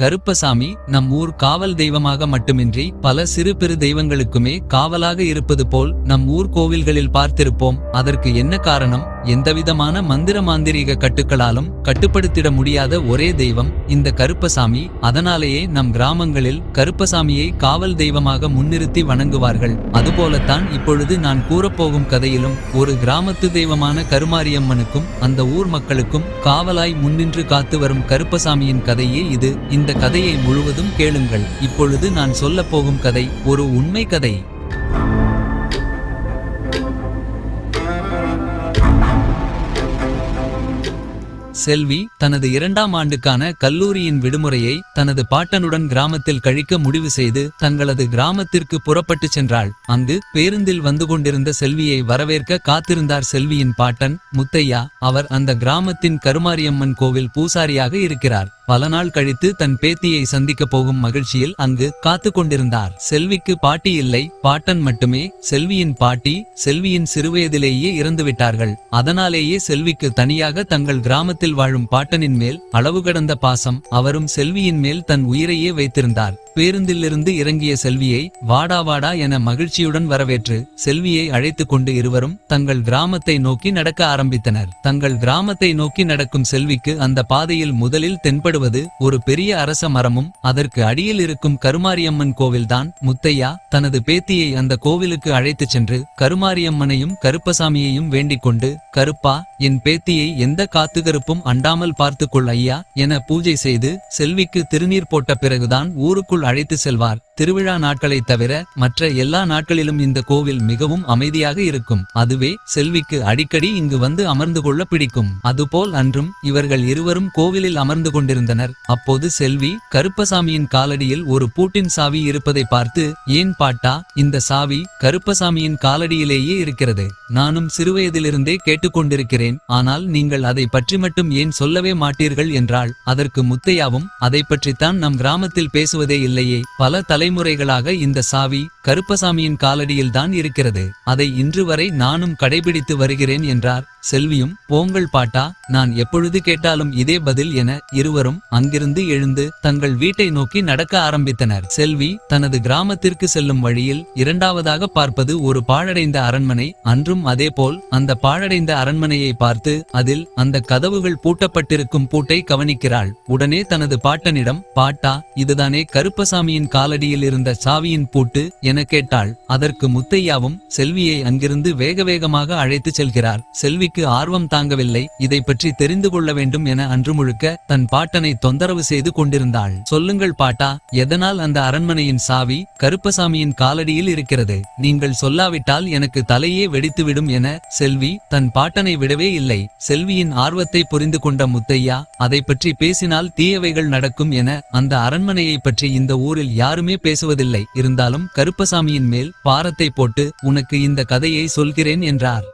கருப்பசாமி நம் ஊர் காவல் தெய்வமாக மட்டுமின்றி பல சிறு பெரு தெய்வங்களுக்குமே காவலாக இருப்பது போல் நம் ஊர் கோவில்களில் பார்த்திருப்போம். அதற்கு என்ன காரணம்? எந்தவிதமான மந்திர மாந்திரீக கட்டுக்களாலும் கட்டுப்படுத்திட முடியாத ஒரே தெய்வம் இந்த கருப்பசாமி. அதனாலேயே நம் கிராமங்களில் கருப்பசாமியை காவல் தெய்வமாக முன்னிறுத்தி வணங்குவார்கள். அதுபோலத்தான் இப்பொழுது நான் கூறப்போகும் கதையிலும் ஒரு கிராமத்து தெய்வமான கருமாரியம்மனுக்கும் அந்த ஊர் மக்களுக்கும் காவலாய் முன்னின்று காத்து வரும் கருப்பசாமியின் கதையே இது. இந்த கதையை முழுவதும் கேளுங்கள். இப்பொழுது நான் சொல்லப் போகும் கதை ஒரு உண்மை கதை. செல்வி தனது இரண்டாம் ஆண்டுக்கான கல்லூரியின் விடுமுறையை தனது பாட்டனுடன் கிராமத்தில் கழிக்க முடிவு செய்து தங்களது கிராமத்திற்கு புறப்பட்டு சென்றாள். அங்கு பேருந்தில் வந்து கொண்டிருந்த செல்வியை வரவேற்க காத்திருந்தார் செல்வியின் பாட்டன் முத்தையா. அவர் அந்த கிராமத்தின் கருமாரியம்மன் கோவில் பூசாரியாக இருக்கிறார். பல நாள் கழித்து தன் பேத்தியை சந்திக்க போகும் மகிழ்ச்சியில் அங்கு காத்து கொண்டிருந்தார் செல்விக்கு பாட்டி இல்லை பாட்டன் மட்டுமே செல்வியின் பாட்டி செல்வியின் சிறுவயதிலேயே இறந்துவிட்டார்கள். அதனாலேயே செல்விக்கு தனியாக தங்கள் கிராமத்தில் வாழும் பாட்டனின் மேல் அளவு கடந்த பாசம் அவரும் செல்வியின் மேல் தன் உயிரையே வைத்திருந்தார். பேருந்திலிருந்து இறங்கிய செல்வியை வாடா வாடா என மகிழ்ச்சியுடன் வரவேற்று செல்வியை அழைத்து கொண்டு இருவரும் தங்கள் கிராமத்தை நோக்கி நடக்க ஆரம்பித்தனர். தங்கள் கிராமத்தை நோக்கி நடக்கும் செல்விக்கு அந்த பாதையில் முதலில் தென்படுவது ஒரு பெரிய அரச மரமும் அதற்கு அடியில் இருக்கும் கருமாரியம்மன் கோவில்தான் முத்தையா தனது பேத்தியை அந்த கோவிலுக்கு அழைத்துச் சென்று கருமாரியம்மனையும் கருப்பசாமியையும் வேண்டிக் கொண்டு கருப்பா என் பேத்தியை எந்த காத்துகருப்பும் அண்டாமல் பார்த்துக்கொள் ஐயா என பூஜை செய்து செல்விக்கு திருநீர் போட்ட பிறகுதான் ஊருக்குள் அழைத்து செல்வார். திருவிழா நாட்களை தவிர மற்ற எல்லா நாட்களிலும் இந்த கோவில் மிகவும் அமைதியாக இருக்கும். அதுவே செல்விக்கு அடிக்கடி இங்கு வந்து அமர்ந்து கொள்ள பிடிக்கும். அதுபோல் அன்றும் இவர்கள் இருவரும் கோவிலில் அமர்ந்து கொண்டிருந்தனர். அப்போது செல்வி கருப்பசாமியின் காலடியில் ஒரு பூட்டின் சாவி இருப்பதை பார்த்து ஏன் பாட்டா இந்த சாவி கருப்பசாமியின் காலடியிலேயே இருக்கிறது. நானும் சிறுவயதிலிருந்தே கேட்டுக்கொண்டிருக்கிறேன். ஆனால் நீங்கள் அதை பற்றி மட்டும் ஏன் சொல்லவே மாட்டீர்கள்? என்றால் அதற்கு முத்தையாவும் அதை பற்றித்தான் நம் கிராமத்தில் பேசுவதே இல்லையே. பல தலை தலைமுறைகளாக இந்த சாவி கருப்பசாமியின் காலடியில்தான் இருக்கிறது. அதை இன்று வரை நானும் கடைபிடித்து வருகிறேன் என்றார். செல்வியும் போங்கள் பாட்டா நான் எப்பொழுது கேட்டாலும் இதே பதில் என இருவரும் அங்கிருந்து எழுந்து தங்கள் வீட்டை நோக்கி நடக்க ஆரம்பித்தனர். செல்வி தனது கிராமத்திற்கு செல்லும் வழியில் இரண்டாவதாக பார்ப்பது ஒரு பாழடைந்த அரண்மனை. அன்றும் அதேபோல் அந்த பாழடைந்த அரண்மனையை பார்த்து அதில் அந்த கதவுகள் பூட்டப்பட்டிருக்கும் பூட்டை கவனிக்கிறாள். உடனே தனது பாட்டனிடம் பாட்டா இதுதானே கருப்பசாமியின் காலடியில் இருந்த சாவியின் பூட்டு? என கேட்டாள். அதற்கு முத்தையாவும் செல்வியை அங்கிருந்து வேக வேகமாக அழைத்து செல்கிறார். செல்வி செல்விக்கு ஆர்வம் தாங்கவில்லை. இதை பற்றி தெரிந்து கொள்ள வேண்டும் என அன்று முழுக்க தன் பாட்டனை தொந்தரவு செய்து கொண்டிருந்தாள். சொல்லுங்கள் பாட்டா எதனால் அந்த அரண்மனையின் சாவி கருப்பசாமியின் காலடியில் இருக்கிறது? நீங்கள் சொல்லாவிட்டால் எனக்கு தலையே வெடித்துவிடும் என செல்வி தன் பாட்டனை விடவே இல்லை. செல்வியின் ஆர்வத்தை புரிந்து கொண்ட முத்தையா அதை பற்றி பேசினால் தீயவைகள் நடக்கும் என அந்த அரண்மனையை பற்றி இந்த ஊரில் யாருமே பேசுவதில்லை. இருந்தாலும் கருப்பசாமியின் மேல் பாரத்தை போட்டு உனக்கு இந்த கதையை சொல்கிறேன் என்றார்.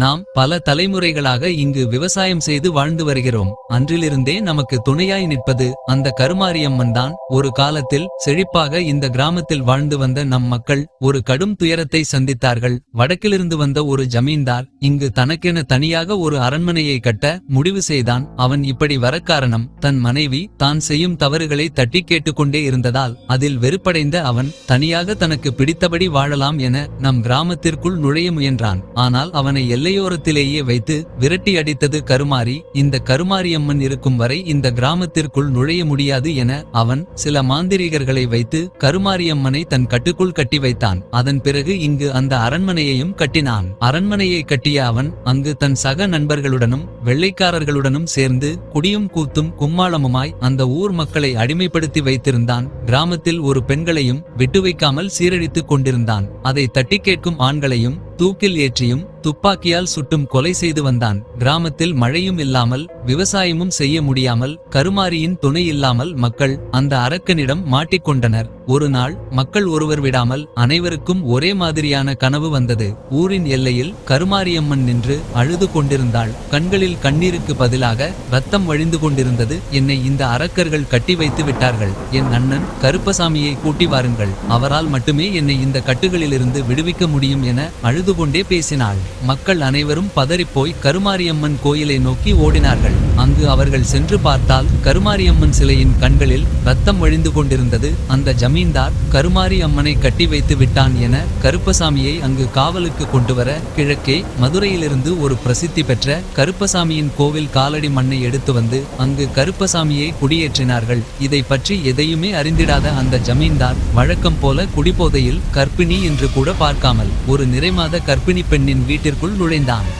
நாம் பல தலைமுறைகளாக இங்கு விவசாயம் செய்து வாழ்ந்து வருகிறோம். அன்றிலிருந்தே நமக்கு துணையாய் நிற்பது அந்த கருமாரியம்மன் தான். ஒரு காலத்தில் செழிப்பாக இந்த கிராமத்தில் வாழ்ந்து வந்த நம் மக்கள் ஒரு கடும் துயரத்தை சந்தித்தார்கள். வடக்கிலிருந்து வந்த ஒரு ஜமீன்தார் இங்கு தனக்கென தனியாக ஒரு அரண்மனையை கட்ட முடிவு செய்தான். அவன் இப்படி வர காரணம் தன் மனைவி தான் செய்யும் தவறுகளை தட்டி கேட்டுக்கொண்டே இருந்ததால் அதில் வெறுப்படைந்த அவன் தனியாக தனக்கு பிடித்தபடி வாழலாம் என நம் கிராமத்திற்குள் நுழைய முயன்றான். ஆனால் அவனை எல்லையோரத்திலேயே வைத்து விரட்டி அடித்தது கருமாரி இந்த கருமாரியம்மன் இருக்கும் வரை இந்த கிராமத்திற்குள் நுழைய முடியாது என அவன் சில மாந்திரிகர்களை வைத்து கருமாரியம்மனை தன் கட்டுக்குள் கட்டி வைத்தான். அதன் பிறகு இங்கு அந்த அரண்மனையையும் கட்டினான். அரண்மனையை கட்டிய அவன் அங்கு தன் சக நண்பர்களுடனும் வெள்ளைக்காரர்களுடனும் சேர்ந்து குடியும் கூத்தும் கும்மாளமுமாய் அந்த ஊர் மக்களை அடிமைப்படுத்தி வைத்திருந்தான். கிராமத்தில் ஒரு பெண்களையும் விட்டு வைக்காமல் சீரழித்துக் கொண்டிருந்தான். அதை தட்டி கேட்கும் ஆண்களையும் தூக்கில் ஏற்றியும் துப்பாக்கியால் சுட்டும் கொலை செய்து வந்தான். கிராமத்தில் மழையும் இல்லாமல் விவசாயமும் செய்ய முடியாமல் கருமாரியின் துணை இல்லாமல் மக்கள் அந்த அரக்கனிடம் மாட்டிக்கொண்டனர். ஒரு நாள் மக்கள் ஒருவர் விடாமல் அனைவருக்கும் ஒரே மாதிரியான கனவு வந்தது. ஊரின் எல்லையில் கருமாரியம்மன் நின்று அழுது கொண்டிருந்தாள். கண்களில் கண்ணீருக்கு பதிலாக ரத்தம் வழிந்து கொண்டிருந்தது. என்னை இந்த அரக்கர்கள் கட்டி வைத்து விட்டார்கள். என் அண்ணன் கருப்பசாமியை கூட்டி வாருங்கள். அவரால் மட்டுமே என்னை இந்த கட்டுகளிலிருந்து விடுவிக்க முடியும் என அழுது கொண்டே பேசினாள். மக்கள் அனைவரும் பதறிப்போய் கருமாரியம்மன் கோயிலை நோக்கி ஓடினார்கள். அங்கு அவர்கள் சென்று பார்த்தால் கருமாரியம்மன் சிலையின் கண்களில் ரத்தம் வழிந்து கொண்டிருந்தது. அந்த ஜம் ஜமீன்தார் கருமாரி அம்மனை கட்டி வைத்து விட்டான் என கருப்பசாமியை அங்கு காவலுக்கு கொண்டுவர கிழக்கே மதுரையிலிருந்து ஒரு பிரசித்தி பெற்ற கருப்பசாமியின் கோவில் காலடி மண்ணை எடுத்து வந்து அங்கு கருப்பசாமியை குடியேற்றினார்கள். இதை பற்றி எதையுமே அறிந்திடாத அந்த ஜமீன்தார் வழக்கம் போல குடிபோதையில் கர்ப்பிணி என்று கூட பார்க்காமல் ஒரு நிறைமாத கர்ப்பிணி பெண்ணின் வீட்டிற்குள் நுழைந்தான்.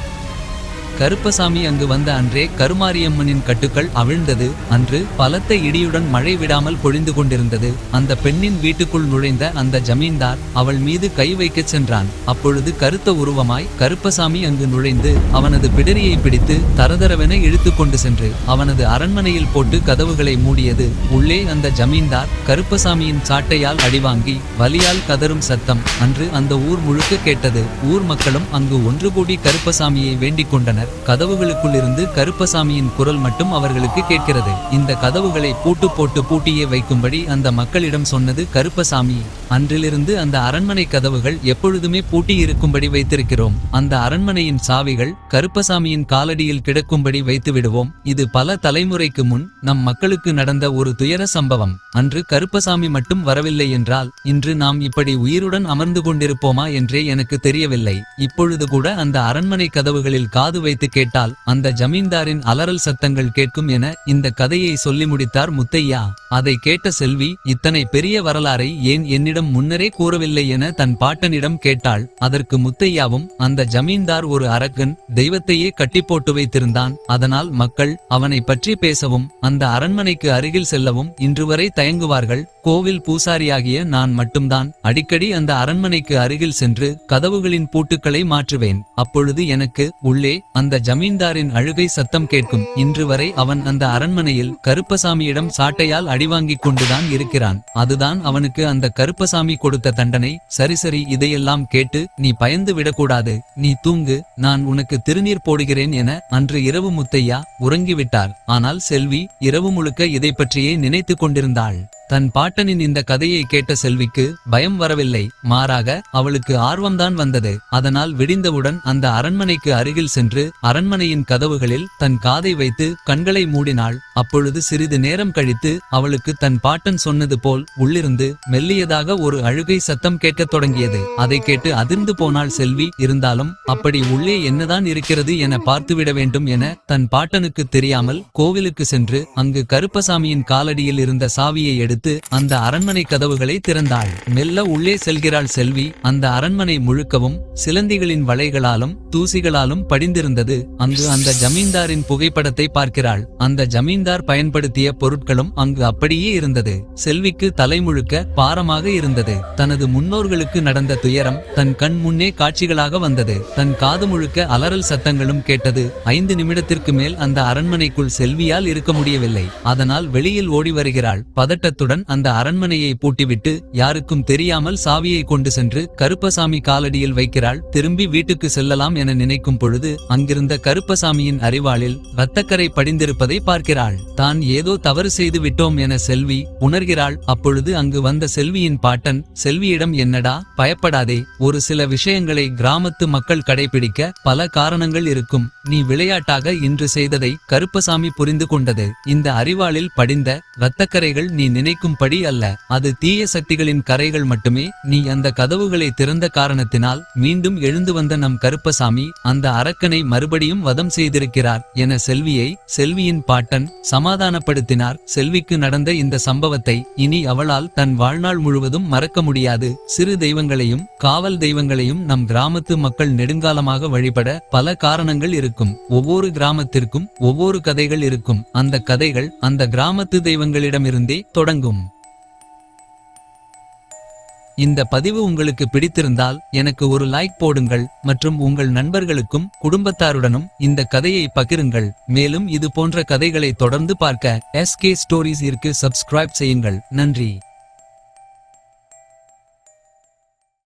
கருப்பசாமி அங்கு வந்த அன்றே கருமாரியம்மனின் கட்டுக்கள் அவிழ்ந்தது. அன்று பலத்த இடியுடன் மழை விடாமல் பொழிந்து கொண்டிருந்தது. அந்த பெண்ணின் வீட்டுக்குள் நுழைந்த அந்த ஜமீன்தார் அவள் மீது கை வைக்கச் சென்றான். அப்பொழுது கருத்த உருவமாய் கருப்பசாமி அங்கு நுழைந்து அவனது பிடரியை பிடித்து தரதரவென இழுத்து கொண்டு சென்று அவனது அரண்மனையில் போட்டு கதவுகளை மூடியது. உள்ளே அந்த ஜமீன்தார் கருப்பசாமியின் சாட்டையால் அடிவாங்கி வலியால் கதறும் சத்தம். அன்று அந்த ஊர் முழுக்க கேட்டது. ஊர் மக்களும் அங்கு ஒன்று கூடி கருப்பசாமியை வேண்டிக் கொண்டனர். கதவுகளுக்குள் இருந்து கருப்பசாமியின் குரல் மட்டும் அவர்களுக்கு கேட்கிறது. இந்த கதவுகளை பூட்டு போட்டு பூட்டியே வைக்கும்படி அந்த மக்களிடம் சொன்னது கருப்பசாமி. அன்றிலிருந்து அந்த அரண்மனை கதவுகள் எப்பொழுதுமே பூட்டி இருக்கும்படி வைத்திருக்கிறோம். அந்த அரண்மனையின் சாவிகள் கருப்பசாமியின் காலடியில் கிடக்கும்படி வைத்து விடுவோம் இது பல தலைமுறைக்கு முன் நம் மக்களுக்கு நடந்த ஒரு துயர சம்பவம். அன்று கருப்பசாமி மட்டும் வரவில்லை என்றால் இன்று நாம் இப்படி உயிருடன் அமர்ந்து கொண்டிருப்போமா என்றே எனக்கு தெரியவில்லை. இப்பொழுது கூட அந்த அரண்மனை கதவுகளில் காது வை வைத்து கேட்டால் அந்த ஜமீன்தாரின் அலறல் சத்தங்கள் கேட்கும் என இந்த கதையை சொல்லி முடித்தார் முத்தையா. அதை கேட்ட செல்வி இத்தனை பெரிய வரலாறை ஏன் என்னிடம் முன்னரே கூறவில்லை என தன் பாட்டனிடம் கேட்டாள். அதற்கு முத்தையாவும் அந்த ஜமீன்தார் ஒரு அரக்கன் தெய்வத்தையே கட்டி போட்டு வைத்திருந்தான். அதனால் மக்கள் அவனை பற்றி பேசவும் அந்த அரண்மனைக்கு அருகில் செல்லவும் இன்று வரை தயங்குவார்கள். கோவில் பூசாரியாகிய நான் மட்டும்தான் அடிக்கடி அந்த அரண்மனைக்கு அருகில் சென்று கதவுகளின் பூட்டுக்களை மாற்றுவேன். அப்பொழுது எனக்கு உள்ளே அந்த ஜமீன்தாரின் அழுகை சத்தம் கேட்கும். இன்று வரை அவன் அந்த அரண்மனையில் கருப்பசாமியிடம் சாட்டையால் அடிவாங்கிக் கொண்டுதான் இருக்கிறான். அதுதான் அவனுக்கு அந்த கருப்பசாமி கொடுத்த தண்டனை. சரி சரி இதையெல்லாம் கேட்டு நீ பயந்து விடக்கூடாது. நீ தூங்கு நான் உனக்கு திருநீர் போடுகிறேன் என அன்று இரவு முத்தையா உறங்கிவிட்டார். ஆனால் செல்வி இரவு முழுக்க இதை பற்றியே நினைத்து கொண்டிருந்தாள். தன் பாட்டனின் இந்த கதையை கேட்ட செல்விக்கு பயம் வரவில்லை. மாறாக அவளுக்கு ஆர்வம்தான் வந்தது. அதனால் விடிந்தவுடன் அந்த அரண்மனைக்கு அருகில் சென்று அரண்மனையின் கதவுகளில் தன் காதை வைத்து கண்களை மூடினாள். அப்பொழுது சிறிது நேரம் கழித்து அவளுக்கு தன் பாட்டன் சொன்னது போல் உள்ளிருந்து மெல்லியதாக ஒரு அழுகை சத்தம் கேட்கத் தொடங்கியது. அதை கேட்டு அதிர்ந்து போனாள் செல்வி. இருந்தாலும் அப்படி உள்ளே என்னதான் இருக்கிறது என பார்த்துவிட வேண்டும் என தன் பாட்டனுக்கு தெரியாமல் கோவிலுக்கு சென்று அங்கு கருப்பசாமியின் காலடியில் இருந்த சாவியை எடுத்து அந்த அரண்மனை கதவுகளை திறந்தாள். மெல்ல உள்ளே செல்கிறாள் செல்வி. அந்த அரண்மனை முழுக்கவும் சிலந்திகளின் வலைகளாலும் தூசிகளாலும் படிந்திருந்தது. அங்கு அந்த ஜமீன்தாரின் புகைப்படத்தை பார்க்கிறாள். அந்த ஜமீன்தார் பயன்படுத்திய பொருட்களும் அங்கு அப்படியே இருந்தது. செல்விக்கு தலைமுழுக்க பாரமாக இருந்தது. தனது முன்னோர்களுக்கு நடந்த துயரம் தன் கண் முன்னே காட்சிகளாக வந்தது. தன் காது முழுக்க அலறல் சத்தங்களும் கேட்டது. ஐந்து நிமிடத்திற்கு மேல் அந்த அரண்மனைக்குள் செல்வியால் இருக்க முடியவில்லை. அதனால் வெளியில் ஓடி வருகிறாள். பதட்டத்துடன் அந்த அரண்மனையை பூட்டிவிட்டு யாருக்கும் தெரியாமல் சாவியை கொண்டு சென்று கருப்பசாமி காலடியில் வைக்கிறாள். திரும்பி வீட்டுக்கு செல்லலாம் என நினைக்கும் பொழுது அங்கிருந்த கருப்பசாமியின் அறிவாளில் இரத்தக்கரை படிந்திருப்பதை பார்க்கிறாள். தான் ஏதோ தவறு செய்து விட்டோம் என செல்வி உணர்கிறாள். அப்பொழுது அங்கு வந்த செல்வியின் பாட்டன் செல்வியிடம் என்னடா? பயப்படாதே. ஒரு சில விஷயங்களை கிராமத்து மக்கள் கடைபிடிக்க பல காரணங்கள் இருக்கும். நீ விளையாட்டாக இன்று செய்ததை கருப்பசாமி புரிந்து கொண்டது. இந்த அறிவாளில் படிந்த இரத்தக்கரைகள் நீ நினை நினைக்கும்படி அல்ல. அது தீய சக்திகளின் கரைகள் மட்டுமே. நீ அந்த கதவுகளை திறந்த காரணத்தினால் மீண்டும் எழுந்து வந்த நம் கருப்பசாமி அந்த அரக்கனை மறுபடியும் வதம் செய்திருக்கிறார் என செல்வியை செல்வியின் பாட்டன் சமாதானப்படுத்தினார். செல்விக்கு நடந்த இந்த சம்பவத்தை இனி அவளால் தன் வாழ்நாள் முழுவதும் மறக்க முடியாது. சிறு தெய்வங்களையும் காவல் தெய்வங்களையும் நம் கிராமத்து மக்கள் நெடுங்காலமாக வழிபட பல காரணங்கள் இருக்கும். ஒவ்வொரு கிராமத்திற்கும் ஒவ்வொரு கதைகள் இருக்கும். அந்த கதைகள் அந்த கிராமத்து தெய்வங்களிடமிருந்தே தொடங்கும். இந்த பதிவு உங்களுக்கு பிடித்திருந்தால் எனக்கு ஒரு லைக் போடுங்கள் மற்றும் உங்கள் நண்பர்களுக்கும் குடும்பத்தாருடனும் இந்த கதையை பகிருங்கள். மேலும் இது போன்ற கதைகளை தொடர்ந்து பார்க்க எஸ்கே ஸ்டோரிஸ் இருக்கு சப்ஸ்கிரைப் செய்யுங்கள். நன்றி.